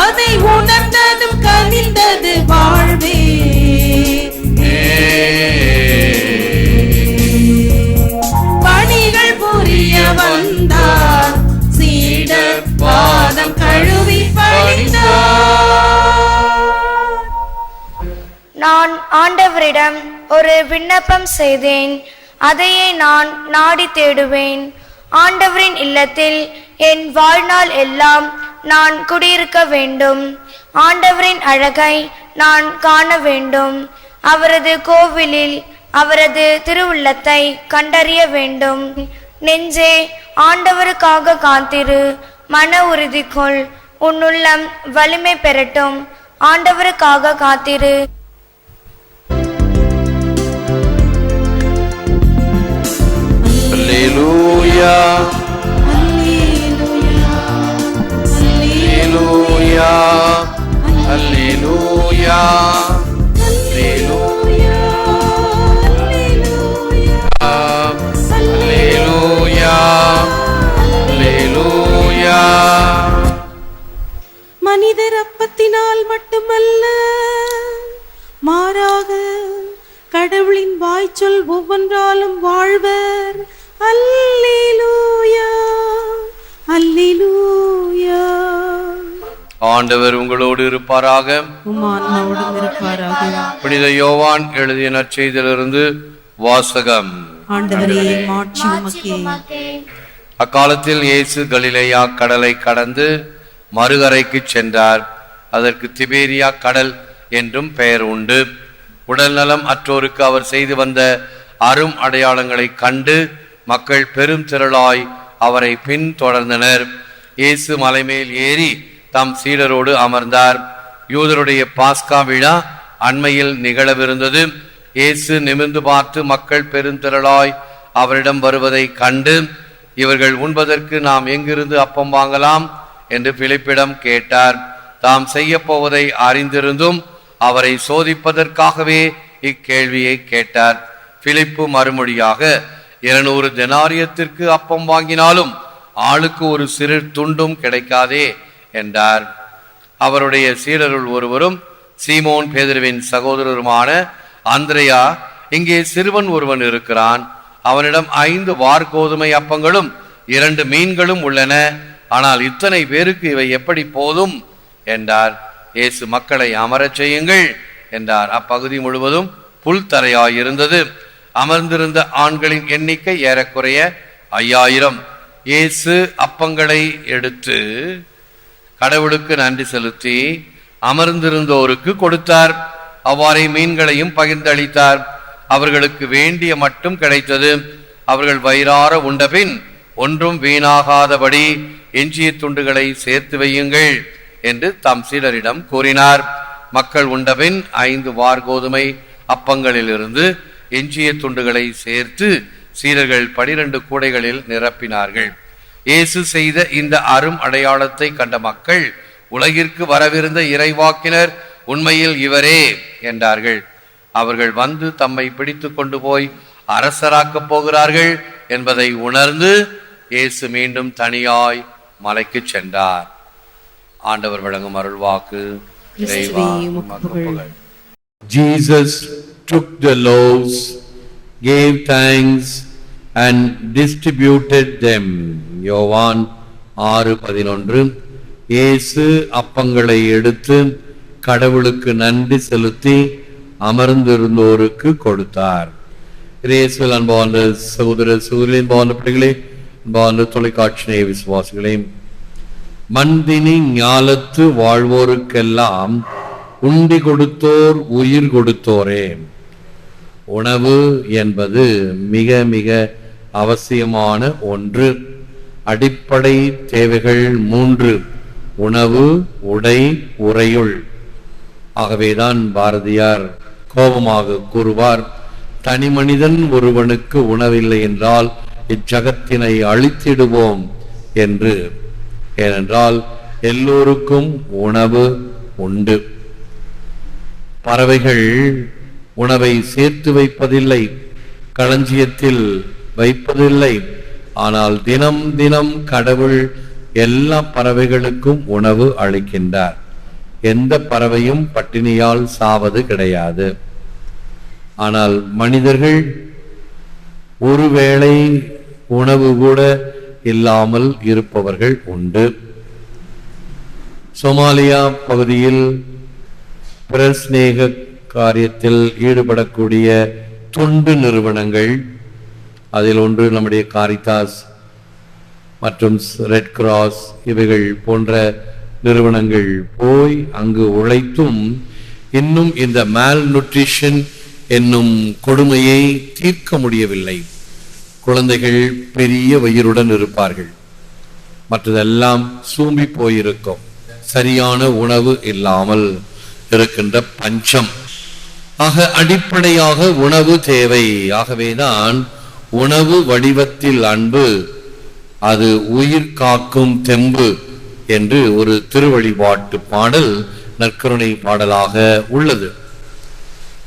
அதை உணர்ந்ததும் கனிந்தது வாழ்வே. பணிகள் புரிய வந்தார் சீட பாதம் கழுவி நான் ஆண்டவரிடம் ஒரு விண்ணப்பம் செய்தேன். அதையே நான் நாடி தேடுவேன். ஆண்டவரின் இல்லத்தில் என் வாழ்நாள் எல்லாம் நான் குடியிருக்க வேண்டும். ஆண்டவரின் அழகை நான் காண வேண்டும். அவரது கோவிலில் அவரது திருவுள்ளத்தை கண்டறிய வேண்டும். நெஞ்சே ஆண்டவருக்காக காத்திரு. மன உறுதி கொள் உன்னுள்ளம் வலிமை பெறட்டும். ஆண்டவருக்காக காத்திரு. Hallelujah மனிதர் அப்பத்தினால் மட்டுமல்ல மாறாக கடவுளின் வாய்ச்சொல் ஒவ்வொன்றாலும் வாழ்வர் அல்லேலூயா. ஆண்டவர் உங்களோடு இருப்பாராக. புனித யோவான் எழுதிய நற்செய்தியிலிருந்து வாசகம். அக்காலத்தில் இயேசு கலிலேயா கடலை கடந்து மறுகரைக்கு சென்றார். அதற்கு திபேரியா கடல் என்றும் பெயர் உண்டு. உடல்நலம் அற்றோருக்கு அவர் செய்து வந்த அரும் அடையாளங்களை கண்டு மக்கள் பெரும் திரளாய் அவரை பின்தொடர்ந்தனர். இயேசு மலைமேல் ஏறி தம் சீடரோடு அமர்ந்தார். யூதருடைய பாஸ்கா விழா அண்மையில் நிகழவிருந்தது. இயேசு நிமிர்ந்து பார்த்து மக்கள் பெருந்திரளாய் அவரிடம் வருவதை கண்டு இவர்கள் உண்பதற்கு நாம் எங்கிருந்து அப்பம் வாங்கலாம்? என்று பிலிப்பிடம் கேட்டார். தாம் செய்ய போவதை அறிந்திருந்தும் அவரை சோதிப்பதற்காகவே இக்கேள்வியை கேட்டார். பிலிப்பு மறுமொழியாக இருநூறு தெனாரியத்திற்கு அப்பம் வாங்கினாலும் ஆளுக்கு ஒரு சிறு துண்டும் கிடைக்காதே. என்றார். அவருடைய சீடருள் ஒருவரும் சீமோன் பேதருவின் சகோதரருமான அந்திரையா இங்கே சிறுவன் ஒருவன் இருக்கிறான். அவனிடம் ஐந்து வார்கோதுமை அப்பங்களும் இரண்டு மீன்களும் உள்ளன. ஆனால் இத்தனை பேருக்கு இவை எப்படி போதும்? என்றார். இயேசு மக்களை அமரச் செய்யுங்கள் என்றார். அப்பகுதி முழுவதும் புல்தரையாயிருந்தது. அமர்ந்திருந்த ஆண்களின் எண்ணிக்கை ஏறக்குறைய ஐயாயிரம். இயேசு அப்பங்களை எடுத்து கடவுளுக்கு நன்றி செலுத்தி அமர்ந்திருந்தோருக்கு கொடுத்தார். அவ்வாறே மீன்களையும் பகிர்ந்தளித்தார். அவர்களுக்கு வேண்டிய மட்டும் கிடைத்தது. அவர்கள் வயிறார உண்டபின் ஒன்றும் வீணாகாதபடி எஞ்சிய துண்டுகளை சேர்த்து வையுங்கள் என்று தம் சீடரிடம் கூறினார். மக்கள் உண்டபின் ஐந்து வார்கோதுமை அப்பங்களிலிருந்து எஞ்சிய துண்டுகளை சேர்த்து சீரர்கள் பனிரெண்டு கூடைகளில் நிரப்பினார்கள். இயேசு செய்த இந்த அரும் அடையாளத்தை கண்ட மக்கள் உலகிற்கு வரவிருந்த இறைவாக்கினர் உண்மையில் இவரே என்றார்கள் அவர்கள் வந்து தம்மை பிடித்து கொண்டு போய் அரசராக்கப் போகிறார்கள் என்பதை உணர்ந்து இயேசு மீண்டும் தனியாய் மலைக்கு சென்றார் ஆண்டவர் வழங்கும் அருள்வாக்கு. Jesus took the loaves, gave thanks and distributed them. யோவான் ஆறு பதினொன்று. இயேசு அப்பங்களை எடுத்து கடவுளுக்கு நன்றி செலுத்தி அமர்ந்திருந்தோருக்கு கொடுத்தார். இயேசுவில் அன்பான சகோதர சகோதரி அன்பான பிள்ளைகளே அன்பான தொலைக்காட்சி நேய விசுவாசிகளே மந்தினி ஞாலத்து வாழ்வோருக்கெல்லாம் உண்டி கொடுத்தோர் உயிர் கொடுத்தோரே. உணவு என்பது மிக மிக அவசியமான ஒன்று. அடிப்படை தேவைகள் மூன்று. உணவு உடை உறையுள். ஆகவேதான் பாரதியார் கோபமாக கூறுவார் தனி மனிதன் ஒருவனுக்கு உணவில்லை என்றால் இச்சகத்தினை அழித்திடுவோம் என்று. ஏனென்றால் எல்லோருக்கும் உணவு உண்டு. பறவைகள் உணவை சேர்த்து வைப்பதில்லை களஞ்சியத்தில் வைப்பதில்லை. ஆனால் தினம் தினம் கடவுள் எல்லா பறவைகளுக்கும் உணவு அளிக்கின்றார். எந்த பறவையும் பட்டினியால் சாவது கிடையாது. ஆனால் மனிதர்கள் ஒருவேளை உணவு கூட இல்லாமல் இருப்பவர்கள் உண்டு. சோமாலியா பகுதியில் பிரஸ்நேக காரியத்தில் ஈடுபடக்கூடிய தொண்டு நிறுவனங்கள் அதில் ஒன்று நம்முடைய காரிதாஸ் மற்றும் ரெட் கிராஸ் இவைகள் போன்ற நிறுவனங்கள் போய் அங்கு உழைத்தும் இன்னும் இந்த மேல் நியூட்ரிஷன் என்னும் கொடுமையை தீர்க்க முடியவில்லை. குழந்தைகள் பெரிய வயிறுடன் இருப்பார்கள். மற்றதெல்லாம் சூம்பி போயிருக்கும். சரியான உணவு இல்லாமல் இருக்கின்ற பஞ்சம். ஆக அடிப்படையாக உணவு தேவை. ஆகவேதான் உணவு வடிவத்தில் அன்பு அது உயிர் காக்கும் தெம்பு என்று ஒரு திருவழிபாட்டு பாடல் நற்கருணை பாடலாக உள்ளது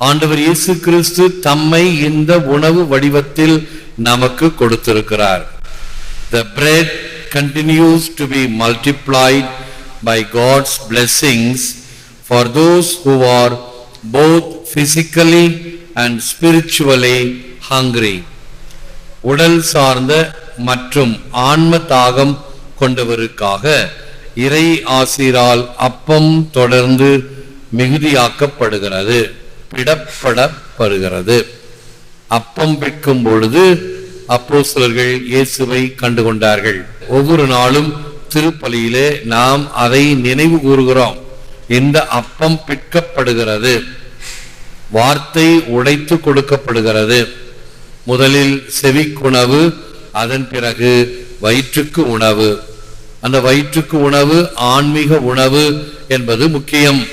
ஆண்டவர் இயேசு கிறிஸ்து தம்மை இந்த உணவு வடிவத்தில் நமக்கு கொடுத்திருக்கிறார் the bread continues to be multiplied by God's blessings for those who are both physically and spiritually hungry உடல் சார்ந்த மற்றும் ஆன்ம தாகம் கொண்டவருக்காக இறை ஆசிரால் அப்பம் தொடர்ந்து மிகுதியாக்கப்படுகிறது பிடப்படப்படுகிறது. அப்பம் விற்கும் பொழுது அப்போஸ்தலர்கள் இயேசுவை கண்டுகொண்டார்கள். ஒவ்வொரு நாளும் திருப்பலியிலே நாம் அதை நினைவு கூறுகிறோம். இந்த அப்பம் பிற்கப்படுகிறது வார்த்தை உடைத்து கொடுக்கப்படுகிறது. முதலில் செவிக்குணவு அதன் பிறகு வயிற்றுக்கு உணவு. அந்த வயிற்றுக்கு உணவு ஆன்மீக உணவு என்பது முக்கியம்.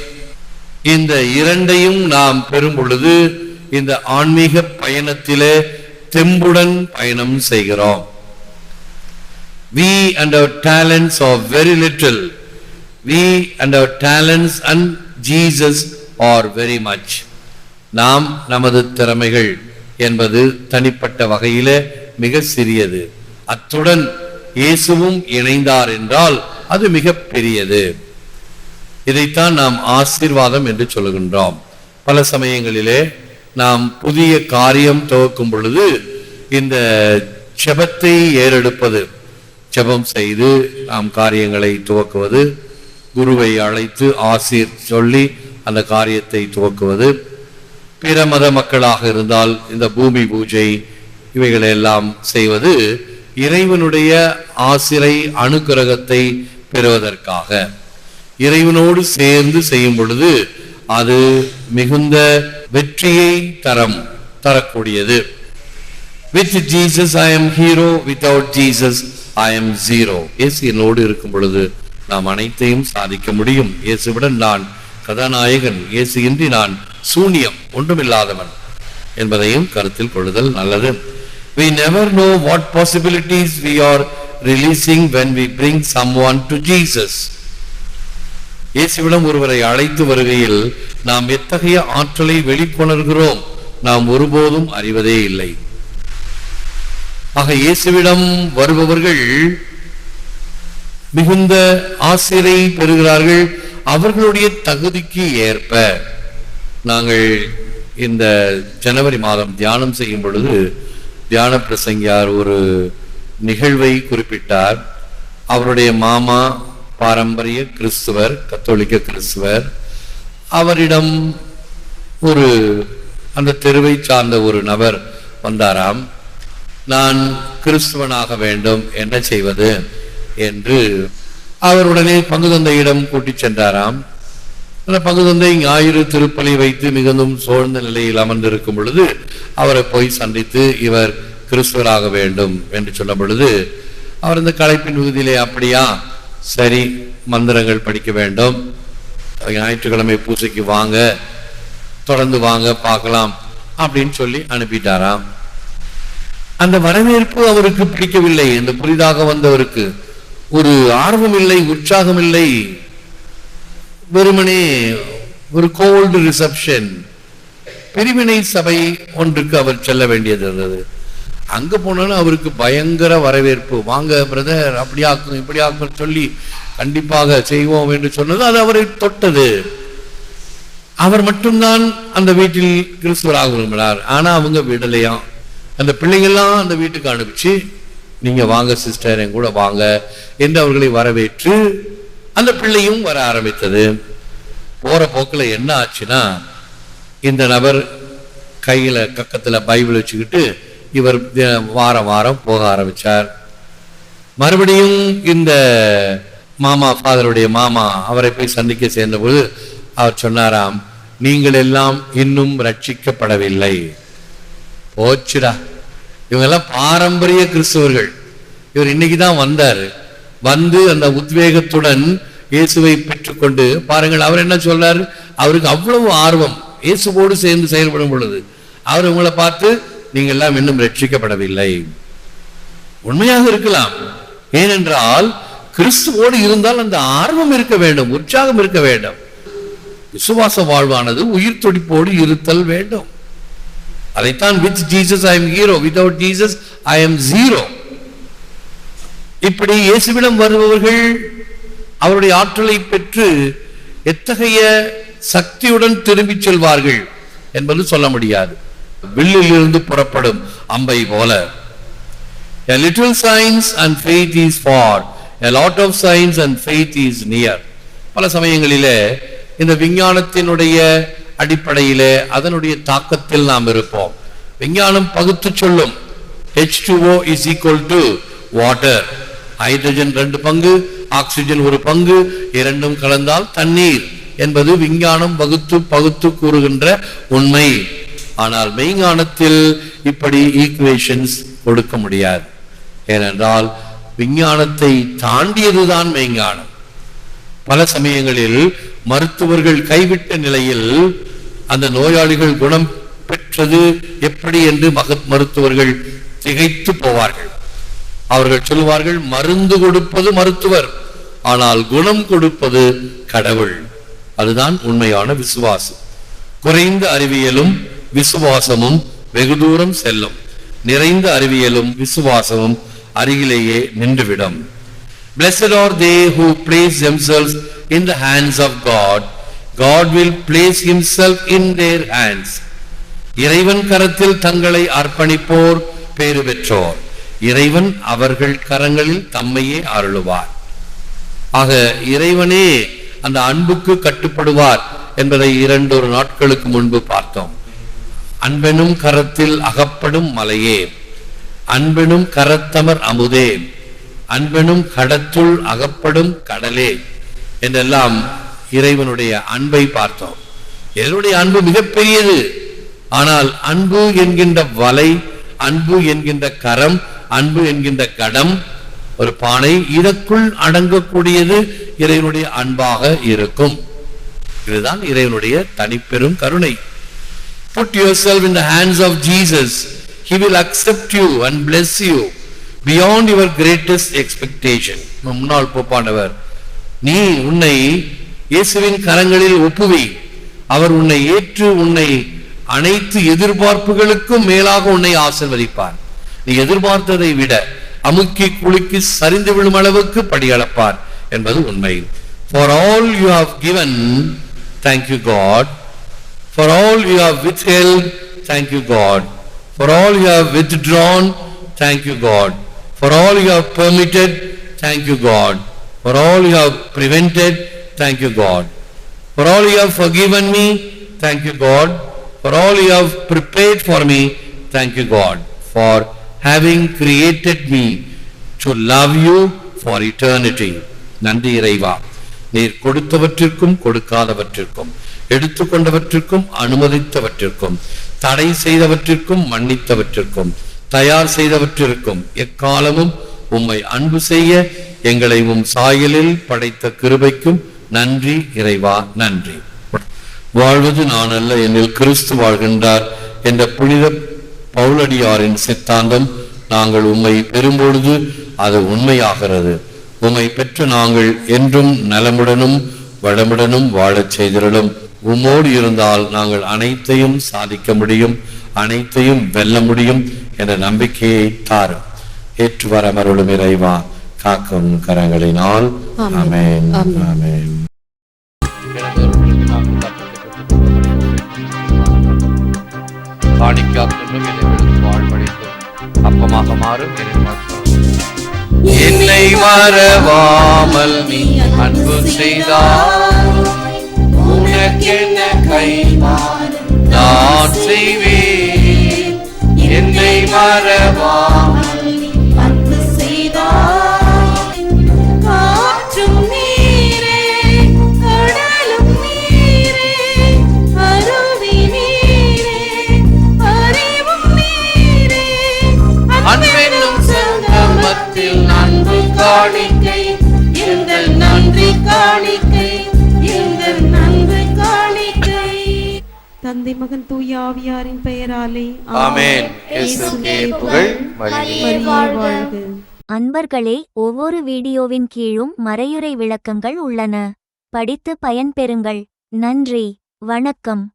இந்த இரண்டையும் நாம் பெறும் பொழுது இந்த ஆன்மீக பயணத்திலே தெம்புடன் பயணம் செய்கிறோம். We and our talents are very little. We and our talents and jesus are very much. நாம் நமது திறமைகள். என்பது தனிப்பட்ட வகையில மிக சிறியது. அத்துடன் இயேசுவும் இணைந்தார் என்றால் அது மிக பெரியது. இதைத்தான் நாம் ஆசீர்வாதம் என்று சொல்லுகின்றோம். பல சமயங்களிலே நாம் புதிய காரியம் துவக்கும் பொழுது இந்த ஜெபத்தை ஏறெடுப்பது செபம் செய்து நாம் காரியங்களை துவக்குவது குருவை அழைத்து ஆசீர் சொல்லி அந்த காரியத்தை துவக்குவது பிற மத மக்களாக இருந்தால் இந்த பூமி பூஜை இவைகளை எல்லாம் செய்வது இறைவனுடைய ஆசிரை அனுகிரகத்தை பெறுவதற்காக. இறைவனோடு சேர்ந்து செய்யும் பொழுது அது மிகுந்த வெற்றியை தரம் தரக்கூடியது. With Jesus I am hero without Jesus I am zero இயேசுனோடு இருக்கும் பொழுது நாம் அனைத்தையும் சாதிக்க முடியும். இயேசுவிடன் நான் கதாநாயகன் இயேசு இன்றி நான் சூனியம் ஒன்றுமில்லாதவன் என்பதையும் கருத்தில் கொள்ளுதல் நல்லது. We never know what possibilities we are releasing when we bring someone to jesus. இயேசுவிடம் ஒருவரை அழைத்து வருகையில் நாம் எத்தகைய ஆற்றலை வெளிக்கொணர்கிறோம்? நாம் ஒருபோதும் அறிவதே இல்லை. ஆக இயேசுவிடம் வருபவர்கள் மிகுந்த ஆசிரியை பெறுகிறார்கள். அவர்களுடைய தகுதிக்கு ஏற்ப நாங்கள் இந்த ஜனவரி மாதம் தியானம் செய்யும் பொழுது தியான பிரசங்கியார் ஒரு நிகழ்வை குறிப்பிட்டார். அவருடைய மாமா பாரம்பரிய கிறிஸ்துவர் கத்தோலிக்க கிறிஸ்துவர் அவரிடம் ஒரு அந்த தெருவை சார்ந்த ஒரு நபர் வந்தாராம். நான் கிறிஸ்துவனாக வேண்டும் என்ன செய்வது? என்று அவர் உடனே பங்கு தந்தையிடம் கூட்டிச் சென்றாராம். அந்த பகுதந்தை ஞாயிறு திருப்பலி வைத்து மிகுந்தும் சோழ்ந்த நிலையில் அமர்ந்திருக்கும் பொழுது அவரை போய் சந்தித்து இவர் கிறிஸ்துவராக வேண்டும் என்று சொன்ன பொழுது அவர் இந்த கலைப்பின் விகுதியிலே அப்படியா? சரி மந்திரங்கள் படிக்க வேண்டும். ஞாயிற்றுக்கிழமை பூசைக்கு வாங்க. தொடர்ந்து வாங்க பார்க்கலாம். அப்படின்னு சொல்லி அனுப்பிட்டாராம். அந்த வரவேற்பு அவருக்கு பிடிக்கவில்லை. இந்த புதிதாக வந்தவருக்கு ஒரு ஆர்வம் இல்லை உற்சாகம் இல்லை. வெறுமனே ஒரு கோல்டு ரிசப்ஷன் பிரிவினை சபை ஒன்றுக்கு அவர் செல்ல வேண்டியது இருந்தது. அங்க போனாலும் அவருக்கு பயங்கர வரவேற்பு. வாங்க பிரதர் அப்படி ஆக்கும் இப்படி ஆக்கும் சொல்லி கண்டிப்பாக செய்வோம் என்று சொன்னது. அது அவரை தொட்டது. அவர் மட்டும்தான் அந்த வீட்டில் கிறிஸ்துவராக விரும்பினார். ஆனா அவங்க விடலையாம் அந்த பிள்ளைங்கள்லாம் அந்த வீட்டுக்கு அனுப்பிச்சு நீங்க வாங்க சிஸ்டர் என் கூட வாங்க என்று அவர்களை வரவேற்று அந்த பிள்ளையும் வர ஆரம்பித்தது. போகிற போக்கில் என்ன ஆச்சுன்னா இந்த நபர் கையில் கக்கத்தில் பைபிள் வச்சுக்கிட்டு இவர் வாரம் வாரம் போக ஆரம்பிச்சார். மறுபடியும் இந்த மாமா ஃபாதருடைய மாமா அவரை போய் சந்திக்க சேர்ந்தபோது அவர் சொன்னாராம் நீங்கள் எல்லாம் இன்னும் ரட்சிக்கப்படவில்லை. போச்சுடா. இவங்கெல்லாம் பாரம்பரிய கிறிஸ்துவர்கள். இவர் இன்னைக்கு தான் வந்தார். வந்து அந்த உத்வேகத்துடன் இயேசுவை பெற்றுக்கொண்டு பாருங்கள் அவர் என்ன சொல்றார்? அவருக்கு அவ்வளவு ஆர்வம். இயேசுவோடு சேர்ந்து செயல்படும் பொழுது அவர் உங்களை பார்த்து நீங்கள் எல்லாம் இன்னும் ரட்சிக்கப்படவில்லை. உண்மையாக இருக்கலாம். ஏனென்றால் கிறிஸ்துவோடு இருந்தால் அந்த ஆர்வம் இருக்க வேண்டும் உற்சாகம் இருக்க வேண்டும். விசுவாச வாழ்வானது உயிர் துடிப்போடு இருத்தல் வேண்டும். அதைத்தான் with Jesus I am hero without Jesus I am zero இப்படி இயேசுவிடம் வருபவர்கள் அவருடைய ஆற்றலை பெற்று எத்தகைய சக்தியுடன் திரும்பிச் செல்வார்கள் என்பது சொல்ல முடியாது வில்லிலிருந்து புறப்படும் அம்பை போல A little science and faith is far. A lot of science and faith is near. பல சமயங்களிலே இந்த விஞ்ஞானத்தினுடைய அடிப்படையிலே அதனுடைய தாக்கத்தில் நாம் இருப்போம் விஞ்ஞானம் பகுத்து சொல்லும் H2O is equal to water. Hydrogen ரெண்டு பங்கு ஆக்சிஜன் ஒரு பங்கு இரண்டும் கலந்தால் தண்ணீர் என்பது விஞ்ஞானம் வகுத்து பகுத்து கூறுகின்ற உண்மை. ஆனால் மெய்ஞானத்தில் இப்படி ஈக்குவேஷன்ஸ் கொடுக்க முடியாது. ஏனென்றால் விஞ்ஞானத்தை தாண்டியதுதான் மெய்ஞானம். பல சமயங்களில் மருத்துவர்கள் கைவிட்ட நிலையில் அந்த நோயாளிகள் குணம் பெற்றது எப்படி என்று மகத் மருத்துவர்கள் திகைத்து போவார்கள். அவர்கள் சொல்வார்கள் மருந்து கொடுப்பது மருத்துவர் ஆனால் குணம் கொடுப்பது கடவுள். அதுதான் உண்மையான விசுவாசம். குறைந்த அறிவியலும் விசுவாசமும் வெகு தூரம் செல்லும். நிறைந்த அறிவியலும் விசுவாசமும் அருகிலேயே நின்றுவிடும். Blessed are they who place themselves in the hands of God. God will place himself in their hands. இறைவன் கரத்தில் தங்களை அர்ப்பணிப்போர் பேறு பெற்றோர். இறைவன் அவர்கள் கரங்களில் தம்மையே அருளுவார். ஆக இறைவனே அந்த அன்புக்கு கட்டுப்படுவார் என்பதை இரண்டொரு நாட்களுக்கு முன்பு பார்த்தோம். அன்பெனும் கரத்தில் அகப்படும் மலையே அன்பெனும் கரத்தமர் அமுதே அன்பெனும் கடத்துள் அகப்படும் கடலே என்றெல்லாம் இறைவனுடைய அன்பை பார்த்தோம். இறைவனுடைய அன்பு மிகப்பெரியது. ஆனால் அன்பு என்கின்ற வலை அன்பு என்கின்ற கரம் அன்பு என்கின்ற கடம் ஒரு பானை இதற்குள் அடங்கக்கூடியது இறைவனுடைய அன்பாக இருக்கும் இதுதான் இறைவனுடைய தனிப்பெரும் கருணை put yourself in the of Jesus Jesus. Will will you and and bless you beyond your greatest expectation. முன்னாள் போப்பாண்டவர் நீ உன்னை இயேசுவின் கரங்களில் ஒப்புவி அவர் உன்னை ஏற்று உன்னை அனைத்து எதிர்பார்ப்புகளுக்கும் மேலாக உன்னை ஆசிர்வதிப்பார் நீ எதிர்பார்த்ததை விட அமுக்கி குலுக்கி சரிந்து விழும் அளவுக்கு படியளப்பார் என்பது உண்மை for all you have given thank you God for all you have with help thank you God for all you have with drawn thank you God for all you have permitted thank you God for all you have prevented thank you God for all you have forgiven me thank you God for all you have prepared for me thank you God for me, created me God. Love having created me to love you for eternity. நன்றி இறைவா நீர் கொடுத்தவற்றிற்கும் கொடுக்காதவற்றிற்கும் எடுத்துக்கொண்டவற்றிற்கும் அனுமதித்தவற்றிற்கும் தடை செய்தவற்றிற்கும் மன்னித்தவற்றிற்கும் தயார் செய்தவற்றிற்கும் எக்காலமும் உம்மை அன்பு செய்ய எங்களை உம் சாயலில் படைத்த கிருபைக்கும் நன்றி இறைவா நன்றி வாழ்வது நான் அல்ல என்னில் கிறிஸ்து வாழ்கின்றார் என்ற புனித பவுலடியாரின் சித்தாந்தம் நாங்கள் உம்மை பெறும்பொழுது அது உண்மையாகிறது. உம்மை பெற்று நாங்கள் என்றும் நலமுடனும் வளமுடனும் வாழச் செய்திருளும் உம்மோடு இருந்தால் நாங்கள் அனைத்தையும் சாதிக்க முடியும் அனைத்தையும் வெல்ல முடியும் என்ற நம்பிக்கையை தாரும். ஏற்று வர மருளும் இறைவா காக்கும் கரங்களினால். ஆமென் ஆமென் காணிக்காத்தும் அப்பமாக மாறும் என்னை மறவாமல் நீ அன்பு செய்தார் உனக்கென்ன கை நான் செய்வேன் என்னை மறவாமல் மகன் தூய ஆவியாரின் பெயராலே. ஆமென். இயேசுவே புகழ் மரியே மரியே வாழ்க. அன்பர்களே ஒவ்வொரு வீடியோவின் கீழும் மறையுறை விளக்கங்கள் உள்ளன. படித்து பயன்பெறுங்கள். நன்றி. வணக்கம்.